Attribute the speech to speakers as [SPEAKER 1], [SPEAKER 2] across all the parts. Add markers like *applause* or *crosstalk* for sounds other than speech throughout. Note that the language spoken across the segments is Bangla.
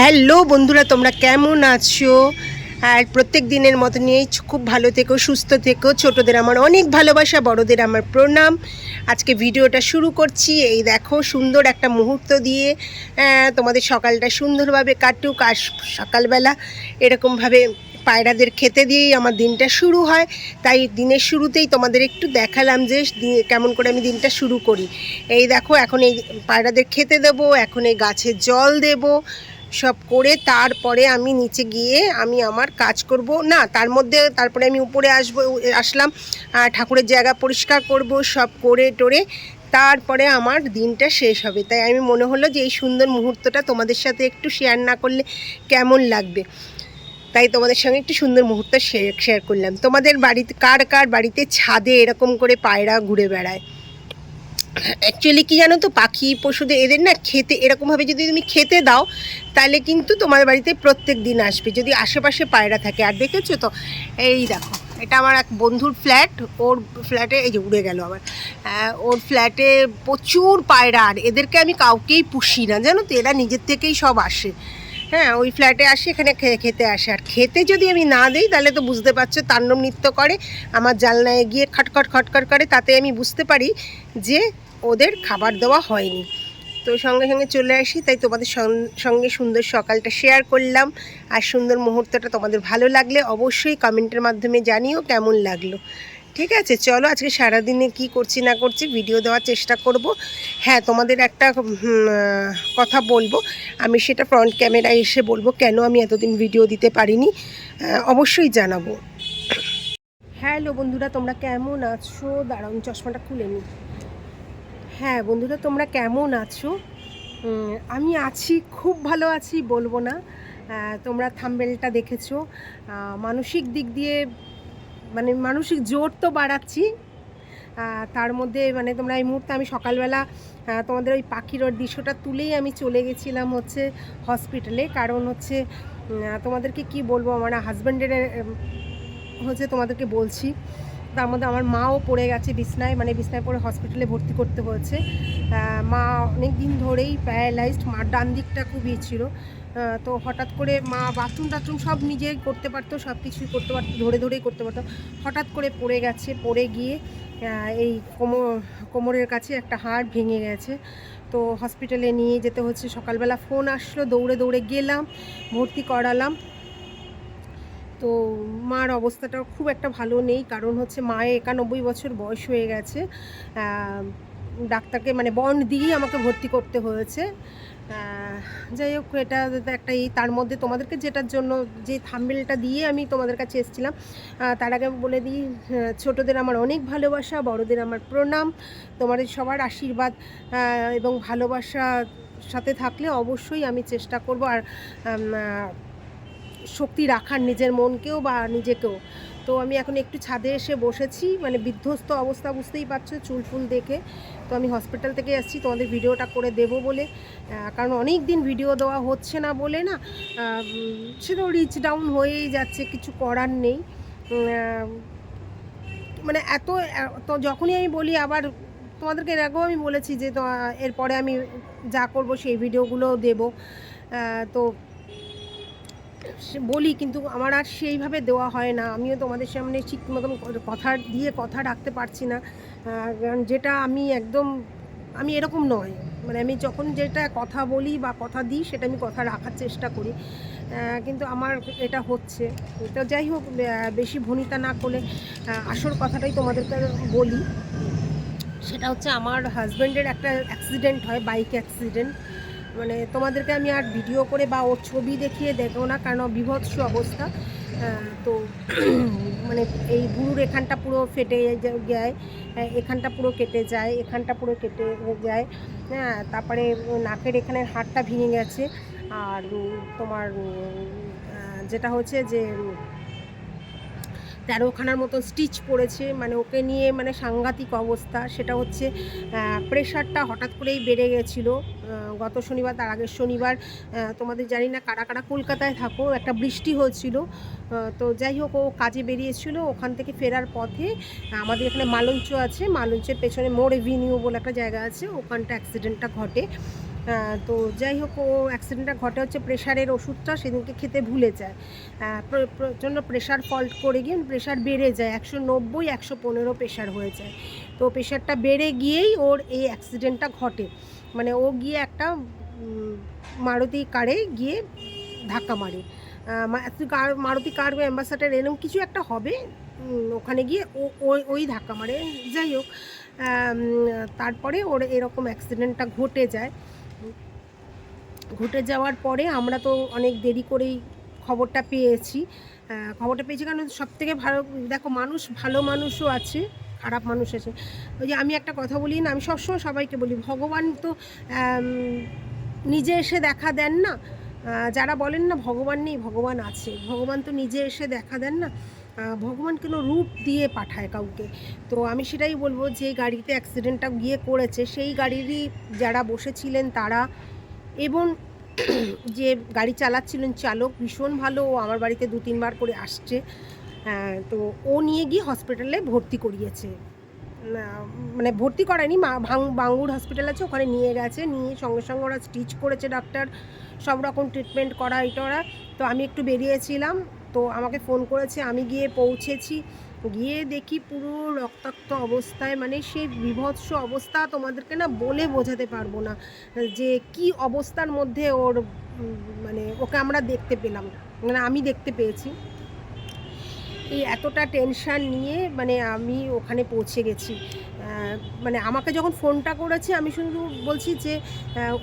[SPEAKER 1] হ্যালো বন্ধুরা, তোমরা কেমন আছো? আর প্রত্যেক দিনের মতো নিয়েই খুব ভালো থেকো, সুস্থ থেকো। ছোটদের আমার অনেক ভালোবাসা, বড়দের আমার প্রণাম। আজকে ভিডিওটা শুরু করছি। এই দেখো, সুন্দর একটা মুহূর্ত দিয়ে তোমাদের সকালটা সুন্দরভাবে কাটুক। আর সকালবেলা এরকমভাবে পায়রাদের খেতে দিয়েই আমার দিনটা শুরু হয়। তাই দিনের শুরুতেই তোমাদের একটু দেখালাম যে কেমন করে আমি দিনটা শুরু করি। এই দেখো, এখন এই পায়রাদের খেতে দেবো, এখন এই গাছে জল দেবো। সব করে তারপরে আমি নিচে গিয়ে আমি আমার কাজ করব। না, তার মধ্যে তারপরে আমি উপরে আসব আসলাম ঠাকুরের জায়গা পরিষ্কার করব, সব করে টোরে, তারপরে আমার দিনটা শেষ হবে। তাই আমি মনে হলো যে এই সুন্দর মুহূর্তটা তোমাদের সাথে একটু শেয়ার না করলে কেমন লাগবে? তাই তোমাদের সঙ্গে একটু সুন্দর মুহূর্ত শেয়ার করলাম। তোমাদের বাড়িতে, কার কার বাড়িতে ছাদে এরকম করে পায়রা ঘুরে বেড়ায়? অ্যাকচুয়ালি কি জানো তো? পাখি পশুদের এদের না খেতে এরকমভাবে যদি তুমি খেতে দাও, তাহলে কিন্তু তোমার বাড়িতে প্রত্যেক দিন আসবে। যদি আশেপাশে পায়রা থাকে। আর দেখেছ তো? এই দেখো, এটা আমার এক বন্ধুর ফ্ল্যাট ওর ফ্ল্যাটে এই যে উড়ে গেল আবার। ওর ফ্ল্যাটে প্রচুর পায়রা। আর এদেরকে আমি কাউকেই পুষি না। জানো তো? এরা নিজের থেকেই সব আসে। হ্যাঁ ওই ফ্ল্যাটে আসে, এখানে খেতে আসে। আর খেতে যদি আমি না দিই, তাহলে তো বুঝতে পারছ, তাণ্ডব নৃত্য করে। আমার জানলায় গিয়ে খটখট খটখট করে। তাতে আমি বুঝতে পারি যে ওদের খাবার দেওয়া হয়নি। তো সঙ্গে সঙ্গে চলে আসি, তাই তোমাদের সঙ্গে সুন্দর সকালটা শেয়ার করলাম। আর সুন্দর মুহূর্তটা তোমাদের ভালো লাগলে অবশ্যই কমেন্টের মাধ্যমে জানিও কেমন লাগল। ঠিক আছে, চলো আজকে সারাদিনে কি করছি না করছি ভিডিও দেওয়ার চেষ্টা করব। হ্যাঁ তোমাদের একটা কথা বলব। আমি সেটা ফ্রন্ট ক্যামেরায় এসে বলব কেন আমি এতদিন ভিডিও দিতে পারিনি। অবশ্যই জানাব। হ্যালো বন্ধুরা, তোমরা কেমন আছো? দাঁড়ান চশমাটা খুলে নিই। হ্যাঁ বন্ধুরা, তোমরা কেমন আছো? আমি আছি, খুব ভালো আছি, বলব না। তোমরা থাম্বেলটা দেখেছ। মানসিক দিক দিয়ে মানে মানসিক জোর তো বাড়াচ্ছি। তার মধ্যে মানে তোমরা এই মুহূর্তে আমি সকালবেলা তোমাদের ওই পাখির ওর দৃশ্যটা তুলেই আমি চলে গেছিলাম হচ্ছে হসপিটালে কারণ হচ্ছে তোমাদেরকে কি বলব, আমার হাজব্যান্ডের হচ্ছে তোমাদেরকে বলছি তার মধ্যে আমার মাও পড়ে গেছে বিছনায় মানে বিছনায় পড়ে হসপিটালে ভর্তি করতে হয়েছে। মা অনেক দিন ধরেই প্যারালাইজড মার ডান দিকটা খুব ইয়ে ছিল। তো হঠাৎ করে মা বাথরুম টাথরুম সব নিজে করতে পারতো, সব কিছুই করতে পারতো, ধরে ধরেই করতে পারতো। হঠাৎ করে পড়ে গেছে, পড়ে গিয়ে এই কোমর কোমরের কাছে একটা হাড় ভেঙে গেছে। তো হসপিটালে নিয়ে যেতে হচ্ছে। সকালবেলা ফোন আসলো, দৌড়ে দৌড়ে গেলাম, ভর্তি করালাম। তো মার অবস্থাটা খুব একটা ভালো নেই, কারণ হচ্ছে মায়ের একানব্বই বছর বয়স হয়ে গেছে। ডাক্তারকে মানে বন্ড দিয়েই আমাকে ভর্তি করতে হয়েছে। যাই হোক, এটা একটা এই তার মধ্যে তোমাদেরকে যেটার জন্য যে থাম্বেলটা দিয়ে আমি তোমাদের কাছে এসেছিলাম তার আগে বলে দিই ছোটদের আমার অনেক ভালোবাসা, বড়দের আমার প্রণাম। তোমাদের সবার আশীর্বাদ এবং ভালোবাসা সাথে থাকলে অবশ্যই আমি চেষ্টা করব। আর শক্তি রাখার নিজের মনকেও বা নিজেকেও। তো আমি এখন একটু ছাদে এসে বসেছি মানে বিধ্বস্ত অবস্থা বুঝতেই পারছ চুল ফুল দেখে। তো আমি হসপিটাল থেকে এসেছি তোমাদের ভিডিওটা করে দেব বলে। কারণ অনেক দিন ভিডিও দেওয়া হচ্ছে না বলে না উম, সেটা রিচ ডাউন হয়েই যাচ্ছে কিছু করার নেই। মানে এত তো যখনই আমি বলি আবার তোমাদেরকে এর আগেও আমি বলেছি যে তো, এরপরে আমি যা করব সেই ভিডিওগুলোও দেবো। তো সে- বলি কিন্তু আমার আর সেইভাবে দেওয়া হয় না। আমিও তোমাদের সামনে ঠিক মতন কথা দিয়ে কথা রাখতে পারছি না। কারণ যেটা আমি একদম আমি এরকম নয়। মানে আমি যখন যেটা কথা বলি বা কথা দিই সেটা আমি কথা রাখার চেষ্টা করি। কিন্তু আমার এটা হচ্ছে। তো যাই হোক বেশি ভনিতা না আহ, আসল কথাটাই তোমাদেরকে বলি। সেটা হচ্ছে আমার হাজব্যান্ডের একটা অ্যাক্সিডেন্ট হয় বাইক অ্যাক্সিডেন্ট মানে তোমাদেরকে আমি আর ভিডিও করে বা ওর ছবি দেখিয়ে দেখো না, কারণ বিভৎস অবস্থা। তো *clears throat* মানে এই বুড়ুর এখানটা পুরো ফেটে যায়, এখানটা পুরো কেটে যায়, এখানটা পুরো কেটে যায়। হ্যাঁ তারপরে নাকের এখানে হাড়টা ভেঙে গেছে। আর তোমার যেটা হচ্ছে যে তেরোখানার মতো স্টিচ পড়েছে। মানে ওকে নিয়ে মানে সাংঘাতিক অবস্থা। সেটা হচ্ছে প্রেশারটা হঠাৎ করেই বেড়ে গেছিল। গত শনিবার, তার আগের শনিবার তোমাদের জানি না কারা কারা কলকাতায় থাকো, একটা বৃষ্টি হয়েছিল। তো যাই হোক, ও কাজে বেরিয়েছিল। ওখান থেকে ফেরার পথে আমাদের এখানে মালঞ্চ আছে। মালঞ্চের পেছনে মোড় এভিনিউ বলে একটা জায়গা আছে। ওখানটা অ্যাক্সিডেন্টটা ঘটে। তো যাই হোক, ও অ্যাক্সিডেন্টটা ঘটে হচ্ছে প্রেশারের ওষুধটা সেদিনকে খেতে ভুলে যায়। প্রচণ্ড প্রেশার ফল্ট করে গিয়ে প্রেশার বেড়ে যায়। একশো নব্বই, একশো পনেরো প্রেশার হয়ে যায়। তো প্রেশারটা বেড়ে গিয়েই ওর এই অ্যাক্সিডেন্টটা ঘটে। মানে ও গিয়ে একটা মারুতি কারে গিয়ে ধাক্কা মারে। কার, মারুতি কার অ্যাম্বাসাডার এরকম কিছু একটা হবে ওখানে গিয়ে ওই ওই ধাক্কা মারে। যাই হোক তারপরে ওর এরকম অ্যাক্সিডেন্টটা ঘটে যায়। ঘটে যাওয়ার পরে আমরা তো অনেক দেরি করেই খবরটা পেয়েছি। খবরটা পেয়েছি কারণ সব থেকে ভালো, দেখো মানুষ, ভালো মানুষও আছে, খারাপ মানুষ আছে। ওই যে আমি একটা কথা বলি না, আমি সবসময় সবাইকে বলি, ভগবান তো নিজে এসে দেখা দেন না। যারা বলেন না ভগবান নেই, ভগবান আছে। ভগবান তো নিজে এসে দেখা দেন না। ভগবান কোনো রূপ দিয়ে পাঠায় কাউকে? তো আমি সেটাই বলব যে, গাড়িতে অ্যাক্সিডেন্টটা গিয়ে করেছে, সেই গাড়িরই যারা বসেছিলেন তারা এবং যে গাড়ি চালাচ্ছিলেন চালক ভীষণ ভালো ও আমার বাড়িতে দু তিনবার করে আসছে। হ্যাঁ, তো ও নিয়ে গিয়ে হসপিটালে ভর্তি করিয়েছে। মানে ভর্তি করায়নি বাঙ্গুর হসপিটাল আছে ওখানে নিয়ে গেছে নিয়ে সঙ্গে সঙ্গে ওরা স্টিচ করেছে ডাক্তার সব রকম ট্রিটমেন্ট করা এটা ওরা। তো আমি একটু বেরিয়েছিলাম তো আমাকে ফোন করেছে আমি গিয়ে পৌঁছেছি। গিয়ে দেখি পুরো রক্তাক্ত অবস্থায় মানে সেই বিভৎস অবস্থা তোমাদেরকে না বলে বোঝাতে পারব না, যে কি অবস্থার মধ্যে ওর মানে ওকে আমরা দেখতে পেলাম মানে আমি দেখতে পেয়েছি। এই এতটা টেনশান নিয়ে মানে আমি ওখানে পৌঁছে গেছি। মানে আমাকে যখন ফোনটা করেছে, আমি শুধু বলছি যে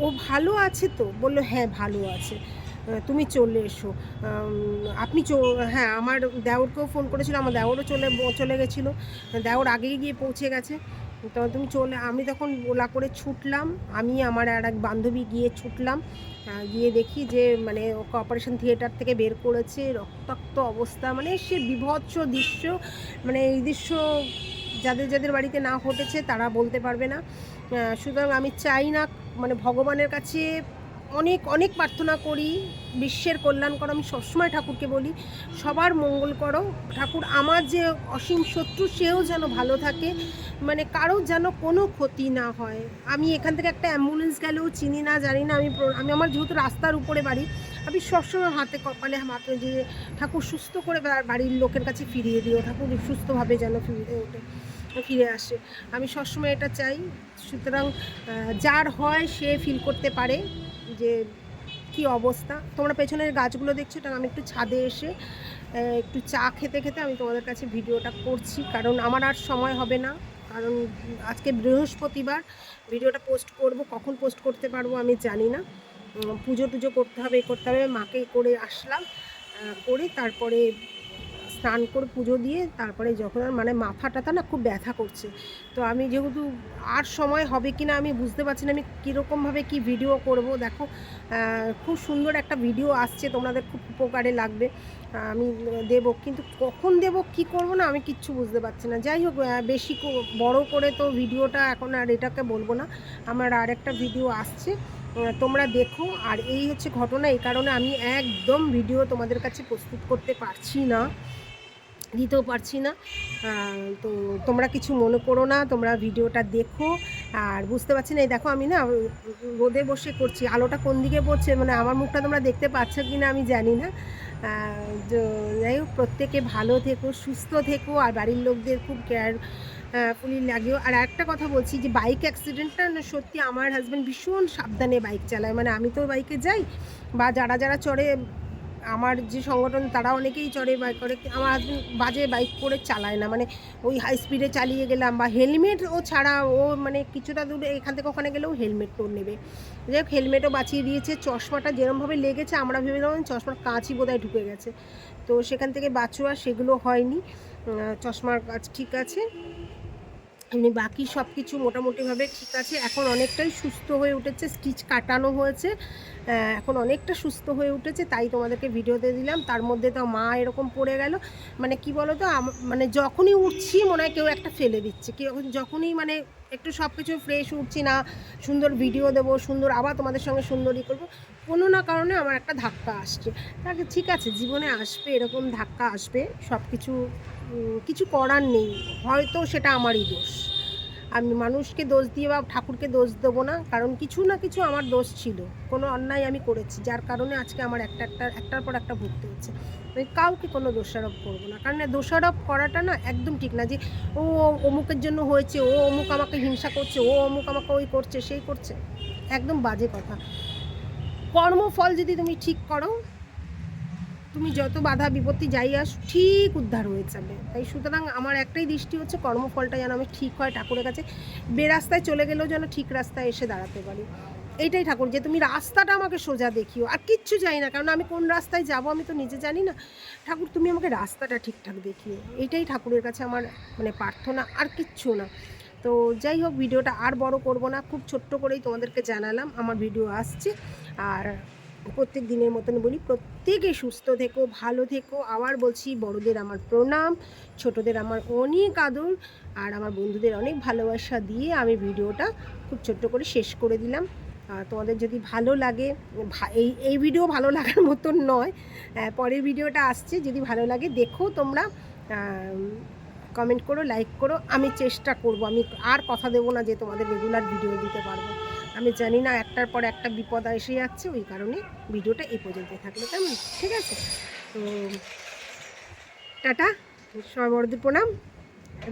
[SPEAKER 1] ও ভালো আছে তো? বলল হ্যাঁ ভালো আছে। তুমি চলে এসো। আপনি হ্যাঁ আমার দেওরকেও ফোন করেছিল, আমার দেওরও চলে চলে গেছিল। দেওর আগেই গিয়ে পৌঁছে গেছে। তো তুমি চলে, আমি তখন ওলা করে ছুটলাম। আমি, আমার আর এক বান্ধবী গিয়ে ছুটলাম। গিয়ে দেখি যে মানে ওকে অপারেশন থিয়েটার থেকে বের করেছে। রক্তাক্ত অবস্থা মানে সে বিভৎস দৃশ্য মানে এই দৃশ্য যাদের যাদের বাড়িতে না ঘটেছে তারা বলতে পারবে না। সুতরাং আমি চাই না মানে ভগবানের কাছে অনেক অনেক প্রার্থনা করি। বিশ্বের কল্যাণ করো, আমি সবসময় ঠাকুরকে বলি, সবার মঙ্গল করো। ঠাকুর আমার যে অসীম শত্রু, সেও যেন ভালো থাকে। মানে কারোর যেন কোনো ক্ষতি না হয়। আমি এখান থেকে একটা অ্যাম্বুলেন্স গেলেও চিনি না, জানি না, আমি আমি আমার যেহেতু রাস্তার উপরে বাড়ি, আমি সবসময় হাতে কপালে হাতে যে ঠাকুর সুস্থ করে বাড়ির লোকের কাছে ফিরিয়ে দিও। ঠাকুর সুস্থভাবে যেন ফিরে ওঠে, ফিরে আসে। আমি সবসময় এটা চাই। সুতরাং যার হয় সে ফিল করতে পারে। যে কি অবস্থা? তোমরা পেছনের গাছগুলো দেখছ, এটা আমি একটু ছাদে এসে একটু চা খেতে খেতে আমি তোমাদের কাছে ভিডিওটা করছি। কারণ আমার আর সময় হবে না। কারণ আজকে বৃহস্পতিবার, ভিডিওটা পোস্ট করব, কখন পোস্ট করতে পারব আমি জানি না। পুজো টুজো করতে হবে করতে হবে, মাকে করে আসলাম করে তারপরে স্নান করে পুজো দিয়ে তারপরে যখন মানে মাথা টাথা না খুব ব্যথা করছে। তো আমি যেহেতু আর সময় হবে কি না আমি বুঝতে পারছি না, আমি কীরকমভাবে কি ভিডিও করব? দেখো খুব সুন্দর একটা ভিডিও আসছে, তোমাদের খুব উপকারে লাগবে, আমি দেব। কিন্তু কখন দেব, কি করব না আমি কিচ্ছু বুঝতে পারছি না। যাই হোক বেশি বড় করে তো ভিডিওটা এখন আর এটাকে বলব না, আমার আর একটা ভিডিও আসছে তোমরা দেখো। আর এই হচ্ছে ঘটনা, এই কারণে আমি একদম ভিডিও তোমাদের কাছে প্রস্তুত করতে পারছি না। দিতেও পারছি না। তো তোমরা কিছু মনে করো না, তোমরা ভিডিওটা দেখো। আর বুঝতে পারছি না, এই দেখো আমি না রোদে বসে করছি। আলোটা কোন দিকে পড়ছে? মানে আমার মুখটা তোমরা দেখতে পাচ্ছ কি না আমি জানি না। যাই হোক, প্রত্যেকে ভালো থেকো, সুস্থ থেকো। আর বাড়ির লোকদের খুব কেয়ার ফুলি লাগেও। আর একটা কথা বলছি যে বাইক অ্যাক্সিডেন্টটা না সত্যি আমার হাজব্যান্ড ভীষণ সাবধানে বাইক চালায়। মানে আমি তো বাইকে যাই বা যারা যারা চড়ে আমার যে সংগঠন, তারা অনেকেই চড়ে বাইক করে, আমার হাজব্যান্ড বাজে বাইক করে চালায় না। মানে ওই হাই স্পিডে চালিয়ে গেলাম বা হেলমেট ও ছাড়া ও মানে কিছুটা দূরে এখান থেকে ওখানে গেলেও হেলমেট তোর নেবে। যাই হোক হেলমেটও বাঁচিয়ে দিয়েছে। চশমাটা যেরমভাবে লেগেছে, আমরা ভেবেছিলাম চশমার কাঁচই বোধহয় ঢুকে গেছে। তো সেখান থেকে বাঁচোয়া সেগুলো হয়নি। চশমার কাজ ঠিক আছে। এমনি বাকি সব কিছু মোটামুটিভাবে ঠিক আছে। এখন অনেকটাই সুস্থ হয়ে উঠেছে, স্টিচ কাটানো হয়েছে। এখন অনেকটা সুস্থ হয়ে উঠেছে, তাই তোমাদেরকে ভিডিওতে দিলাম। তার মধ্যে তো মা এরকম পড়ে গেল। মানে কি বলো তো মানে যখনই উঠছি মনে হয় কেউ একটা ফেলে দিচ্ছে। কেউ যখনই মানে একটু সব কিছু ফ্রেশ উঠছি না, সুন্দর ভিডিও দেবো, সুন্দর, আবার তোমাদের সঙ্গে সুন্দরই করব। কোনো না কারণে আমার একটা ধাক্কা আসছে। তাকে ঠিক আছে, জীবনে আসবে, এরকম ধাক্কা আসবে সব কিছু কিছু করার নেই। হয়তো সেটা আমারই দোষ। আমি মানুষকে দোষ দিয়ে বা ঠাকুরকে দোষ দেবো না, কারণ কিছু না কিছু আমার দোষ ছিল। কোনো অন্যায় আমি করেছি, যার কারণে আজকে আমার একটা একটা, একটার পর একটা ভুগতে হচ্ছে। আমি কাউকে কোনো দোষারোপ করব না, কারণ দোষারোপ করাটা না একদম ঠিক না যে, ও অমুকের জন্য হয়েছে, ও অমুক আমাকে হিংসা করছে, ও অমুক আমাকে ওই করছে, সেই করছে। একদম বাজে কথা। কর্মফল যদি তুমি ঠিক করো তুমি যত বাধা বিপত্তি যাই আস, ঠিক উদ্ধার হয়ে যাবে। তাই সুতরাং আমার একটাই দৃষ্টি হচ্ছে কর্মফলটা যেন আমি ঠিক হয় ঠাকুরের কাছে, বেরাস্তায় চলে গেলেও যেন ঠিক রাস্তায় এসে দাঁড়াতে পারি। এইটাই ঠাকুর, যে তুমি রাস্তাটা আমাকে সোজা দেখিও। আর কিচ্ছু জানি না, কারণ আমি কোন রাস্তায় যাব আমি তো নিজে জানি না। ঠাকুর, তুমি আমাকে রাস্তাটা ঠিকঠাক দেখিও। এইটাই ঠাকুরের কাছে আমার মানে প্রার্থনা, আর কিচ্ছু না। তো যাই হোক, ভিডিওটা আর বড় করব না, খুব ছোট্ট করেই তোমাদেরকে জানালাম, আমার ভিডিও আসছে। আর প্রত্যেক দিনের মতন বলি, প্রত্যেকে সুস্থ থেকো, ভালো থেকো। আবার বলছি, বড়দের আমার প্রণাম, ছোটদের আমার অনেক আদর, আর আমার বন্ধুদের অনেক ভালোবাসা দিয়ে আমি ভিডিওটা খুব ছোট্ট করে শেষ করে দিলাম। তোমাদের যদি ভালো লাগে এই এই ভিডিও ভালো লাগার মতন নয় পরের ভিডিওটা আসছে, যদি ভালো লাগে দেখো তোমরা কমেন্ট করো লাইক করো, আমি চেষ্টা করব। আমি আর কথা দেবো না যে তোমাদের রেগুলার ভিডিও দিতে পারব। আমি জানি না একটার পর একটা বিপদ এসে যাচ্ছে, ওই কারণে ভিডিওটা এই পর্যন্ত থাকল। কেমন? ঠিক আছে? তো টাটা সবাই বড়দের প্রণাম,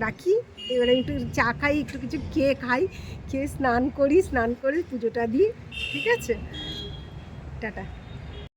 [SPEAKER 1] রাখি। এবারে একটু চা খাই, একটু কিছু খেয়ে খাই, খেয়ে স্নান করি, স্নান করে পুজোটা দিই। ঠিক আছে? টাটা।